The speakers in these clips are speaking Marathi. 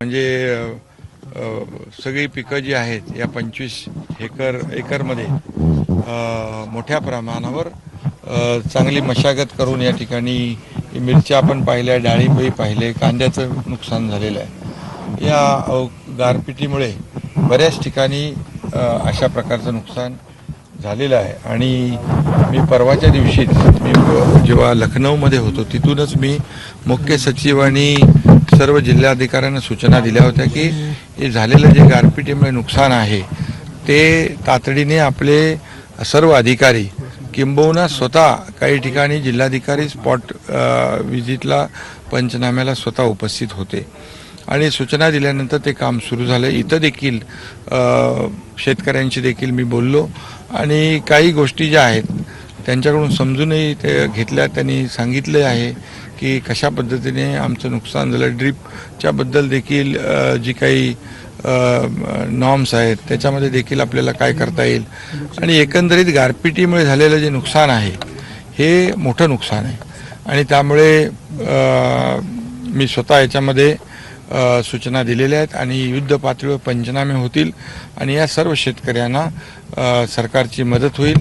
म्हणजे सगळी पिकं जी आहेत या पंचवीस एकर एकरमध्ये मोठ्या प्रमाणावर चांगली मशागत करून या ठिकाणी मिरच्या आपण पाहिल्या डाळिंबही पाहिले कांद्याचं नुकसान झालेलं आहे. या गारपिटीमुळे बऱ्याच ठिकाणी अशा प्रकारचं नुकसान झालेलं आहे. आणि मी परवाच्या दिवशीच मी जेव्हा लखनौमध्ये होतो तिथूनच मी मुख्य सचिव आणि सर्व जिल्हाधिकाऱ्यांना सूचना दिल्या होत्या की हे झालेलं जे गारपिटीमुळे नुकसान आहे ते तातडीने आपले सर्व अधिकारी किंबहुना स्वतः काही ठिकाणी जिल्हाधिकारी स्पॉट व्हिजिटला पंचनाम्याला स्वतः उपस्थित होते. आणि सूचना दिल्यानंतर ते काम सुरू झालं. इथं देखील शेतकऱ्यांशी देखील मी बोललो. आणि काही गोष्टी ज्या आहेत त्यांच्याकडून समजूनही ते घेतल्या त्यांनी सांगितले आहे. की कशा पद्धतीने आमचं नुकसान झालं. ड्रीपच्या बद्दल देखील जी काही नॉर्म्स आहेत त्याच्यामध्ये देखील आपल्याला काय करता येईल? आणि एकंदरीत गारपिटीमुळे झालेलं जे नुकसान आहे हे मोठं नुकसान आहे. आणि त्यामुळे मी स्वतः याच्यामध्ये सूचना दिलेल्या आहेत आणि युद्ध पातळीवर पंचनामे होतील आणि या सर्व शेतकऱ्यांना सरकारची मदत होईल.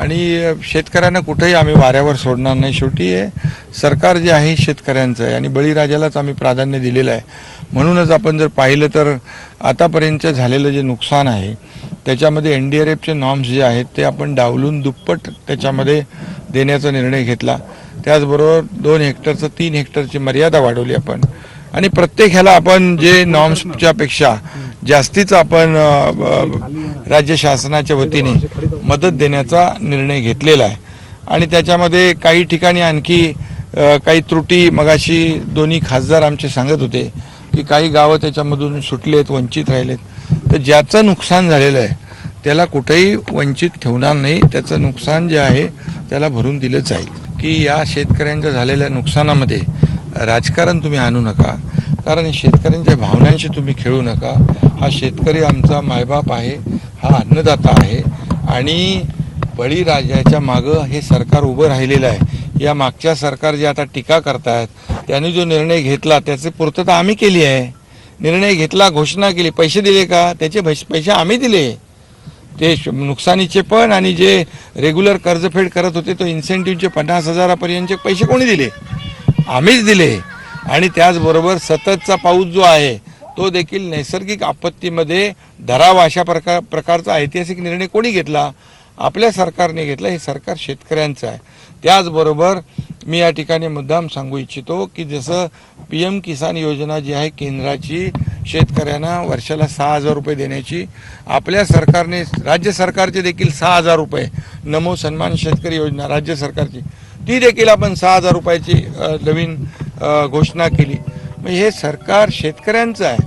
आणि शेतकऱ्यांना कुठेही आम्ही वाऱ्यावर सोडणार नाही. शेवटी हे सरकार जे आहे शेतकऱ्यांचं आहे आणि बळीराजालाच आम्ही प्राधान्य दिलेलं आहे. म्हणूनच आपण जर पाहिलं तर आतापर्यंत झालेलं जे नुकसान आहे त्याच्यामध्ये एन डी आर एफचे नॉर्म्स जे आहेत ते आपण डावलून दुप्पट त्याच्यामध्ये देण्याचा निर्णय घेतला. त्याचबरोबर दोन हेक्टरचं तीन हेक्टरची मर्यादा वाढवली आपण. आणि प्रत्येक ह्याला आपण जे नॉर्म्सच्या पेक्षा जास्तीच आपण राज्य शासनाच्या वतीने मदत देण्याचा निर्णय घेतलेला आहे. आणि त्याच्यामध्ये काही ठिकाणी आणखी काही त्रुटी मगाशी दोन्ही खासदार आमचे सांगत होते की काही गावं त्याच्यामधून सुटलेत वंचित राहिलेत. तर ज्याचं नुकसान झालेलं आहे त्याला कुठेही वंचित ठेवणार नाही. त्याचं नुकसान जे आहे त्याला भरून दिलं जाईल. की या शेतकऱ्यांच्या झालेल्या नुकसानामध्ये राजकारण तुम्ही आणू नका. कारण शेतकऱ्यांच्या भावनांशी तुम्ही खेळू नका. हा शेतकरी आमचा मायबाप आहे. हा अन्नदाता आहे. आणि बळीराजाच्या मागं हे सरकार उभं राहिलेलं आहे. या मागच्या सरकार जे आता टीका करतायत त्यांनी जो निर्णय घेतला त्याची पूर्तता आम्ही केली आहे. निर्णय घेतला घोषणा केली. पैसे दिले का? त्याचे पैसे पैसे आम्ही दिले. ते श- नुकसानीचे पण आणि जे रेग्युलर कर्जफेड करत होते तो इन्सेंटिव्हचे पन्नास हजारापर्यंतचे पैसे कोणी दिले? आम्हीच दिले. आणि त्याचबरोबर सततचा पाऊस जो आहे तो देखील नैसर्गिक आपत्तीमध्ये धरावा अशा प्रकार प्रकारचा ऐतिहासिक निर्णय कोणी घेतला? आपल्या सरकारने घेतला. हे सरकार शेतकऱ्यांचं आहे. त्याचबरोबर मी या ठिकाणी मुद्दाम सांगू इच्छितो की जसं पी एम किसान योजना जी आहे केंद्राची शेतकऱ्यांना वर्षाला सहा हजार रुपये देण्याची आपल्या सरकारने राज्य सरकारचे देखील सहा हजार रुपये नमो सन्मान शेतकरी योजना राज्य सरकारची ती देखील आपण सहा हजार रुपयाची नवीन घोषणा केली. मग हे सरकार शेतकऱ्यांचं आहे.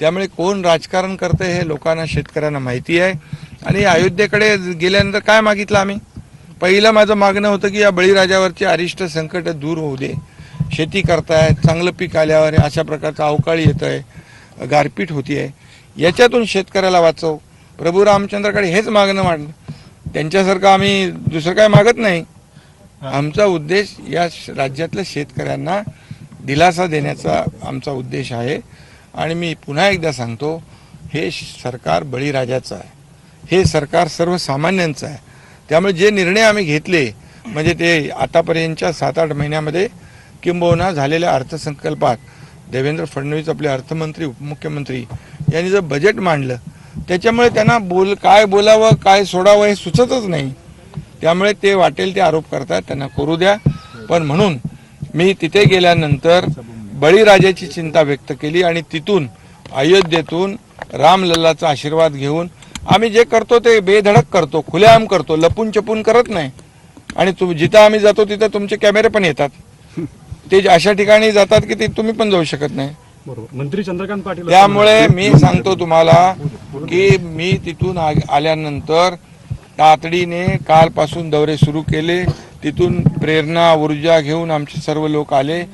त्यामुळे कोण राजकारण करतं हे लोकांना शेतकऱ्यांना माहिती आहे. आणि अयोध्येकडे गेल्यानंतर काय मागितलं आम्ही? पहिलं माझं मागणं होतं की या बळीराजावरचे अरिष्ट संकट दूर होऊ दे. शेती करतायत चांगलं पीक आल्यावर अशा प्रकारचं अवकाळी येतं आहे गारपीट होती आहे याच्यातून शेतकऱ्याला वाचव. प्रभू रामचंद्राकडे हेच मागणं मांडलं त्यांच्यासारखं आम्ही दुसरं काय मागत नाही. आमचा उद्देश या राज्यातल्या शेतकऱ्यांना दिलासा देण्याचा आमचा उद्देश आहे. आणि मी पुन्हा एकदा सांगतो हे श- सरकार बळीराजाचं आहे. हे सरकार सर्वसामान्यांचं आहे. त्यामुळे जे निर्णय आम्ही घेतले म्हणजे ते आतापर्यंतच्या सात आठ महिन्यामध्ये किंबहुना झालेल्या अर्थसंकल्पात देवेंद्र फडणवीस आपले अर्थमंत्री उपमुख्यमंत्री यांनी जर बजेट मांडलं त्याच्यामुळे त्यांना बोल काय बोलावं काय सोडावं हे सुचतच नाही. त्यामुळे ते वाटेल ते आरोप करतात त्यांना करू द्या. पण म्हणून मी तिथे गेल्यानंतर बळीराजाची चिंता व्यक्त केली आणि तिथून अयोध्येतून रामलल्लाचा आशीर्वाद घेऊन आम्ही जे करतो ते बेधडक करतो खुलेआम करतो लपून चपून करत नाही. आणि जिथं आम्ही जातो तिथं तुमचे कॅमेरे पण येतात. ते अशा ठिकाणी जातात की ते तुम्ही पण जाऊ शकत नाही. मंत्री चंद्रकांत पाटील त्यामुळे मी सांगतो तुम्हाला की मी तिथून आल्यानंतर तातडीने कालपासून दौरे सुरू केले. तिथून प्रेरणा ऊर्जा घेऊन आमचे सर्व लोक आले.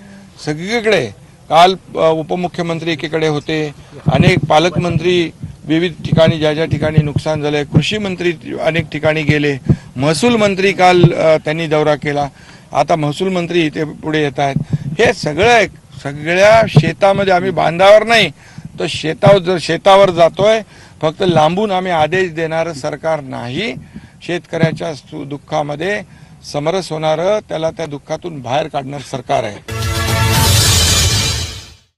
सगळीकडे काल उपमुख्यमंत्री एकीकडे होते. अनेक पालकमंत्री विविध ठिकाणी ज्या ज्या ठिकाणी नुकसान झालंय. कृषी मंत्री अनेक ठिकाणी गेले. महसूल मंत्री काल त्यांनी दौरा केला. आता महसूल मंत्री इथे पुढे येत आहेत. हे सगळं एक- सगळ्या शेतामध्ये आम्ही बांधावर नाही तर शेतावर जर शेतावर जातोय फक्त लांबून आम्ही आदेश देणारं सरकार नाही शेतकऱ्याच्या सु- दुःखामध्ये. समरस होणारं त्याला त्या दुःखातून बाहेर काढणारं सरकार आहे.